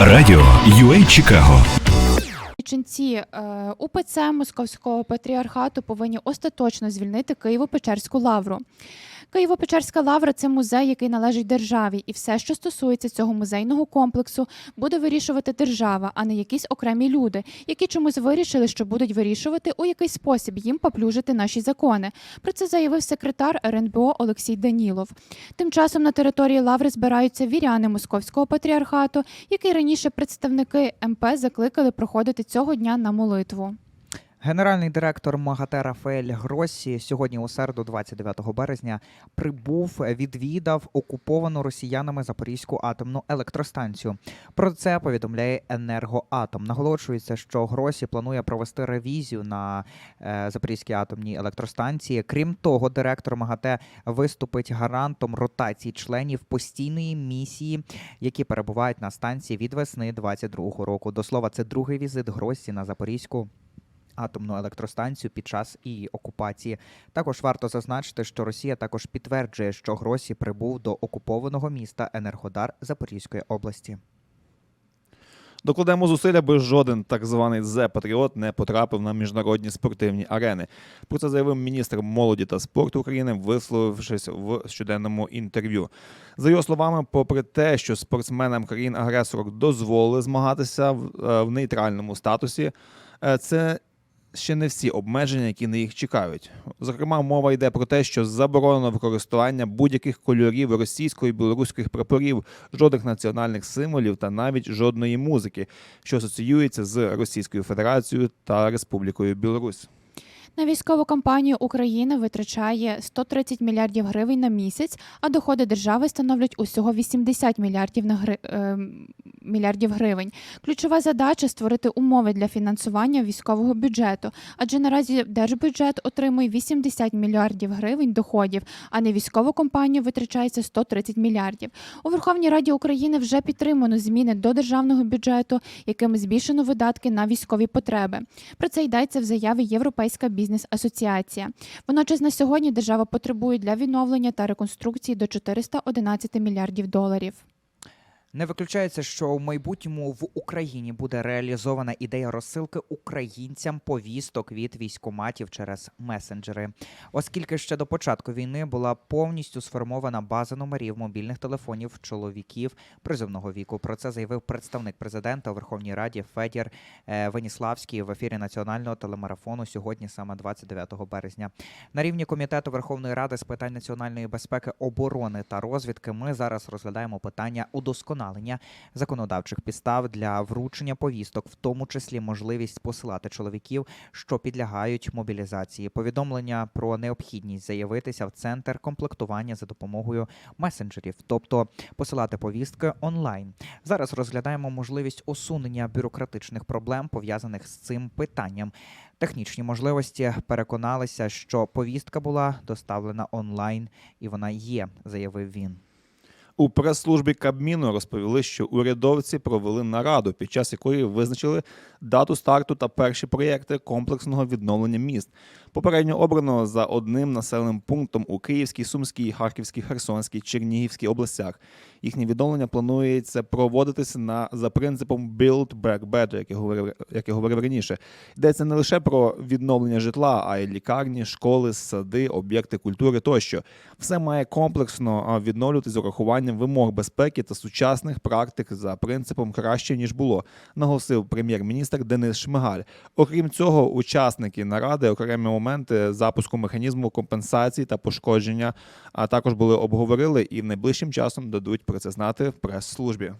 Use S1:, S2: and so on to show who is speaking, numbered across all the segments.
S1: Радіо UA Чикаго
S2: Ченці е, УПЦ Московського патріархату повинні остаточно звільнити Києво-Печерську лавру. Києво-Печерська лавра це музей, який належить державі, і все, що стосується цього музейного комплексу, буде вирішувати держава, а не якісь окремі люди, які чомусь вирішили, що будуть вирішувати, у який спосіб їм поплюжити наші закони. Про це заявив секретар РНБО Олексій Данілов. Тим часом на території лаври збираються віряни Московського патріархату, який раніше представники МП закликали проходити цього дня на молитву.
S3: Генеральний директор МАГАТЕ Рафаель Гросі сьогодні у середу, 29 березня, прибув, відвідав окуповану росіянами Запорізьку атомну електростанцію. Про це повідомляє Енергоатом. Наголошується, що Гросі планує провести ревізію на е, Запорізькій атомній електростанції. Крім того, директор МАГАТЕ виступить гарантом ротації членів постійної місії, які перебувають на станції від весни 22 року. До слова, це другий візит Гросі на Запорізьку атомну електростанцію під час її окупації. Також варто зазначити, що Росія також підтверджує, що Гросі прибув до окупованого міста Енергодар Запорізької області.
S4: Докладемо зусиль, аби жоден так званий зе-патріот не потрапив на міжнародні спортивні арени. Про це заявив міністр молоді та спорту України, висловившись в щоденному інтерв'ю. За його словами, попри те, що спортсменам країн-агресорок дозволили змагатися в, е, нейтральному статусі, е, це ще не всі обмеження, які на їх чекають. Зокрема, мова йде про те, що заборонено використання будь-яких кольорів російської і білоруських прапорів, жодних національних символів та навіть жодної музики, що асоціюється з Російською Федерацією та Республікою Білорусь.
S2: На військову кампанію Україна витрачає 130 мільярдів гривень на місяць, а доходи держави становлять усього 80 мільярдів на гри... мільярдів гривень. Ключова задача створити умови для фінансування військового бюджету, адже наразі держбюджет отримує 80 мільярдів гривень доходів, а на військову кампанію витрачається 130 мільярдів. У Верховній Раді України вже підтримано зміни до державного бюджету, якими збільшено видатки на військові потреби. Про це йдеться в заяві Європейська бізнес-асоціація. Водночас на сьогодні держава потребує для відновлення та реконструкції до 411 мільярдів доларів.
S3: Не виключається, що в майбутньому в Україні буде реалізована ідея розсилки українцям повісток від військоматів через месенджери, оскільки ще до початку війни була повністю сформована база номерів мобільних телефонів чоловіків призовного віку. Про це заявив представник президента у Верховній Раді Федір е, Веніславський в ефірі національного телемарафону сьогодні, саме 29 березня. На рівні комітету Верховної Ради з питань національної безпеки, оборони та розвідки ми зараз розглядаємо питання удосконалення законодавчих підстав для вручення повісток, в тому числі можливість посилати чоловіків, що підлягають мобілізації. Повідомлення про необхідність заявитися в центр комплектування за допомогою месенджерів, тобто посилати повістки онлайн. Зараз розглядаємо можливість усунення бюрократичних проблем пов'язаних з цим питанням. Технічні можливості переконалися, що повістка була доставлена онлайн, і вона є, заявив він.
S4: У прес-службі Кабміну розповіли, що урядовці провели нараду, під час якої визначили дату старту та перші проєкти комплексного відновлення міст. Попередньо обрано за одним населеним пунктом у Київській, Сумській, Харківській, Херсонській, Чернігівській областях. Їхнє відновлення планується проводитися на за принципом Build Back Better, як я говорив, як я говорив раніше. Йдеться не лише про відновлення житла, а й лікарні, школи, сади, об'єкти культури тощо. Все має комплексно а, відновлювати з урахуванням вимог безпеки та сучасних практик за принципом краще ніж було, наголосив прем'єр-міністр Денис Шмигаль. Окрім цього, учасники наради окремі моменти запуску механізму компенсації та пошкодження, а також були обговорили і найближчим часом дадуть про це знати в прес-службі.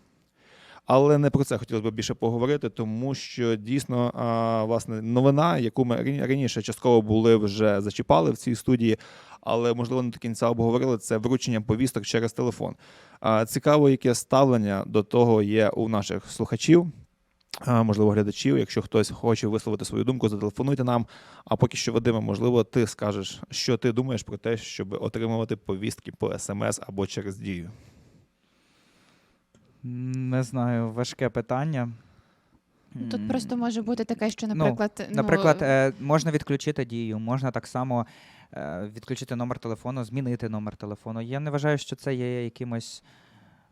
S4: Але не про це хотілося б більше поговорити, тому що дійсно власне новина, яку ми раніше частково були вже зачіпали в цій студії, але можливо не до кінця обговорили це вручення повісток через телефон. Цікаво, яке ставлення до того є у наших слухачів. Можливо, глядачів, якщо хтось хоче висловити свою думку, зателефонуйте нам. А поки що, Вадиме, можливо, ти скажеш, що ти думаєш про те, щоб отримувати повістки по смс або через дію.
S3: Не знаю, важке питання.
S2: Тут просто може бути таке, що,
S3: Ну,
S2: наприклад, ну,
S3: Наприклад, е, можна відключити дію, можна так само е, відключити номер телефону, змінити номер телефону. Я не вважаю, що це є якимось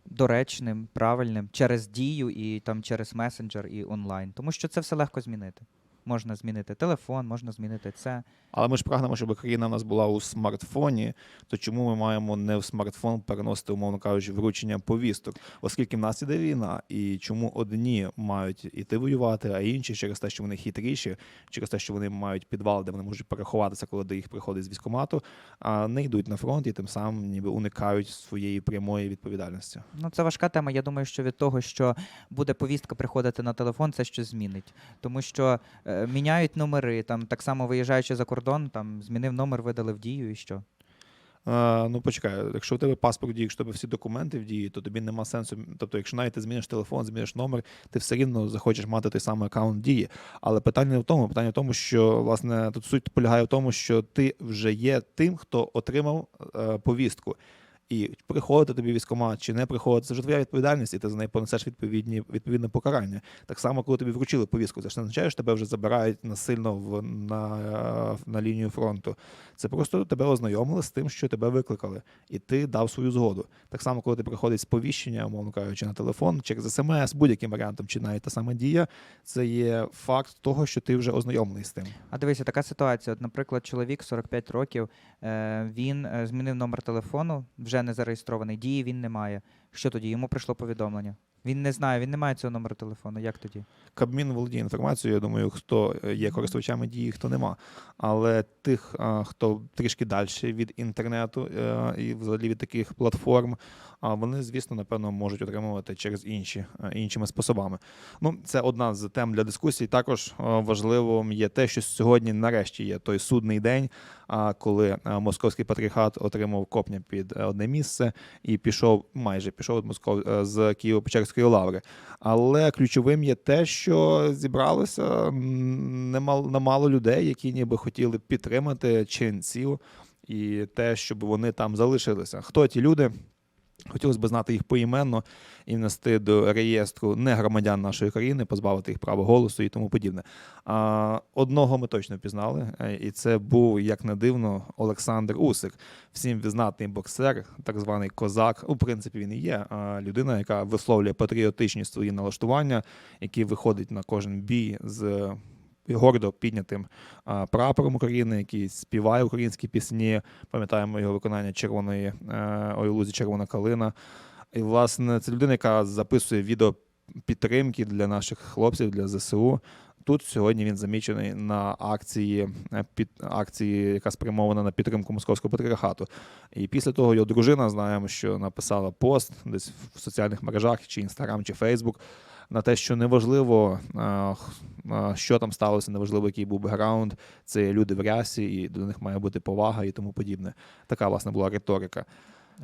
S3: доречним, правильним через дію і там через месенджер і онлайн. Тому що це все легко змінити. Можна змінити телефон, можна змінити це.
S4: Але ми ж прагнемо, щоб країна в нас була у смартфоні. То чому ми маємо не в смартфон переносити, умовно кажучи, вручення повісток, оскільки в нас іде війна, і чому одні мають іти воювати, а інші через те, що вони хитріші, через те, що вони мають підвал, де вони можуть переховатися, коли до їх приходить з військкомату, а не йдуть на фронт і тим самим ніби уникають своєї прямої відповідальності.
S3: Ну, це важка тема. Я думаю, що від того, що буде повістка приходити на телефон, це щось змінить. Тому що е, міняють номери, там так само виїжджаючи за кордон, там змінив номер, видали в дію і що.
S4: Е, ну, почекай, якщо у тебе паспорт в дії, якщо у тебе всі документи в дії, то тобі нема сенсу. Тобто, якщо навіть ти зміниш телефон, зміниш номер, ти все рівно захочеш мати той самий аккаунт в дії. Але питання не в тому, питання в тому, що власне тут суть полягає в тому, що ти вже є тим, хто отримав е, повістку. І приходити тобі військкомат чи не приходити, це вже твоя відповідальність, і ти за неї понесеш відповідні відповідне покарання. Так само, коли тобі вручили повістку, це ж не означає, що тебе вже забирають насильно в на, на лінію фронту. Це просто тебе ознайомили з тим, що тебе викликали, і ти дав свою згоду. Так само, коли ти приходить сповіщення, умовно кажучи, на телефон, через смс, будь-яким варіантом, чи навіть та сама дія, це є факт того, що ти вже ознайомлений з тим.
S3: А дивися, така ситуація. От, наприклад, чоловік 45 років, е, він е, змінив номер телефону, вже не зареєстрований, дії він не має. Що тоді? Йому прийшло повідомлення. Він не знає, він не має цього номеру телефону. Як тоді?
S4: Кабмін володіє інформацією. Я думаю, хто є користувачами дії, хто нема. Але тих, хто трішки далі від інтернету е, і взагалі від таких платформ, вони, звісно, напевно, можуть отримувати через інші е, іншими способами. Ну, це одна з тем для дискусій. Також е, важливим є те, що сьогодні, нарешті, є той судний день, коли московський патріархат отримав копня під одне місце і пішов, майже пішов від Москов е, лаври. Але ключовим є те, що зібралося немало, немало людей, які ніби хотіли підтримати ченців і те, щоб вони там залишилися. Хто ті люди? Хотілося б знати їх поіменно і внести до реєстру не громадян нашої країни, позбавити їх права голосу і тому подібне. А, одного ми точно пізнали, е, і це був, як не дивно, Олександр Усик, всім визнатний боксер, так званий козак. У принципі, він і є людина, яка висловлює патріотичні свої налаштування, який виходить на кожен бій з гордо піднятим прапором України, який співає українські пісні. Пам'ятаємо його виконання червоної е, «Ой, лузі червона калина. І, власне, це людина, яка записує відео підтримки для наших хлопців, для ЗСУ. Тут сьогодні він замічений на акції, е, під акції, яка спрямована на підтримку московського патріархату. І після того його дружина знаємо, що написала пост десь в соціальних мережах, чи Інстаграм, чи Фейсбук, на те, що неважливо, що там сталося, неважливо, який був бекграунд, це люди в рясі, і до них має бути повага і тому подібне. Така, власне, була риторика.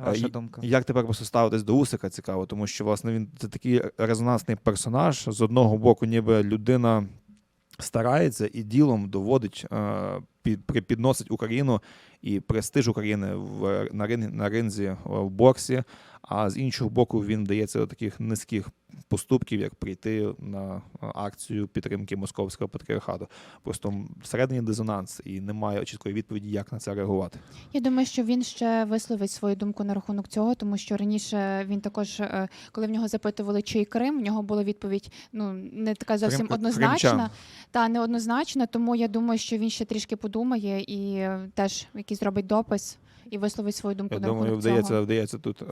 S3: Ваша
S4: і-
S3: думка?
S4: Як тепер просто ставитись до Усика цікаво, тому що власне він це такий резонансний персонаж. З одного боку, ніби людина старається і ділом доводить, е, під, підносить Україну і престиж України в на рин, на ринзі е, в боксі. А з іншого боку, він вдається до таких низьких поступків, як прийти на е, акцію підтримки московського патріархату. Просто всередині дизонанс і немає чіткої відповіді, як на це реагувати.
S2: Я думаю, що він ще висловить свою думку на рахунок цього, тому що раніше він також, е, коли в нього запитували, чий Крим, в нього була відповідь ну не така зовсім
S4: Крим-
S2: однозначна,
S4: кримчан.
S2: та неоднозначна. Тому я думаю, що він ще трішки подумає і е, теж якийсь зробить допис і висловить свою думку
S4: Я
S2: на
S4: думаю, вдається,
S2: цього.
S4: вдається тут е,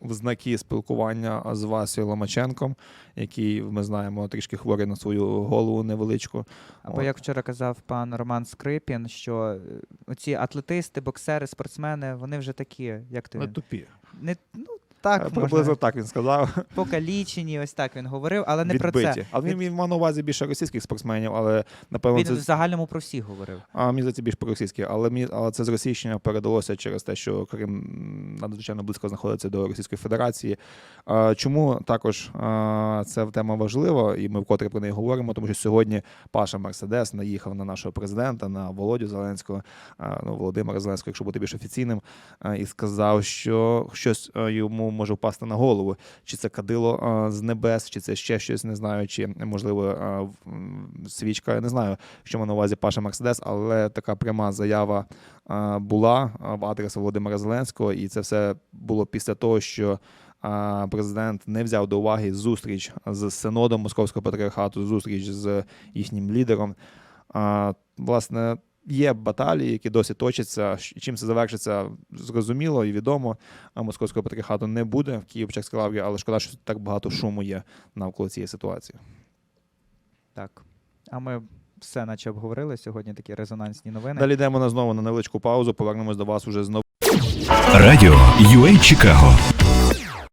S4: в знаки спілкування з Васею Ломаченком, який ми знаємо трішки хворий на свою голову невеличку.
S3: Або
S4: От.
S3: як вчора казав пан Роман Скрипін, що е, оці атлетисти, боксери, спортсмени, вони вже такі, як ти
S4: Ну, тупі.
S3: не ну так
S4: Е,
S3: можна,
S4: Приблизно так він сказав.
S3: покалічені, ось так він говорив, але не про це.
S4: Але він,
S3: Він,
S4: мав на увазі більше російських спортсменів, але напевно
S3: він
S4: це
S3: в загальному про всіх говорив.
S4: А мені здається, більш по-російськи, але мені але це зросійщення передалося через те, що Крим надзвичайно близько знаходиться до Російської Федерації. А, Чому також а, ця тема важлива, і ми вкотре про неї говоримо, тому що сьогодні Паша Мерседес наїхав на нашого президента, на Володю Зеленського, а, ну, Володимира Зеленського, якщо бути більш офіційним, а, і сказав, що щось а, йому може впасти на голову. Чи це кадило з небес, чи це ще щось, не знаю, чи можливо свічка, я не знаю що має на увазі Паша Мерседес, але така пряма заява була в адрес Володимира Зеленського, і це все було після того, що президент не взяв до уваги зустріч з синодом Московського патріархату, зустріч з їхнім лідером. Власне, є баталії, які досі точаться. Чим це завершиться, зрозуміло і відомо. А Московського патріархату не буде в Київ-Чеській лаврі, але шкода, що так багато шуму є навколо цієї ситуації.
S3: Так. А ми все наче обговорили сьогодні такі резонансні новини.
S4: Далі йдемо на знову на невеличку паузу. Повернемось до вас уже знову.
S1: Радіо UA Чикаго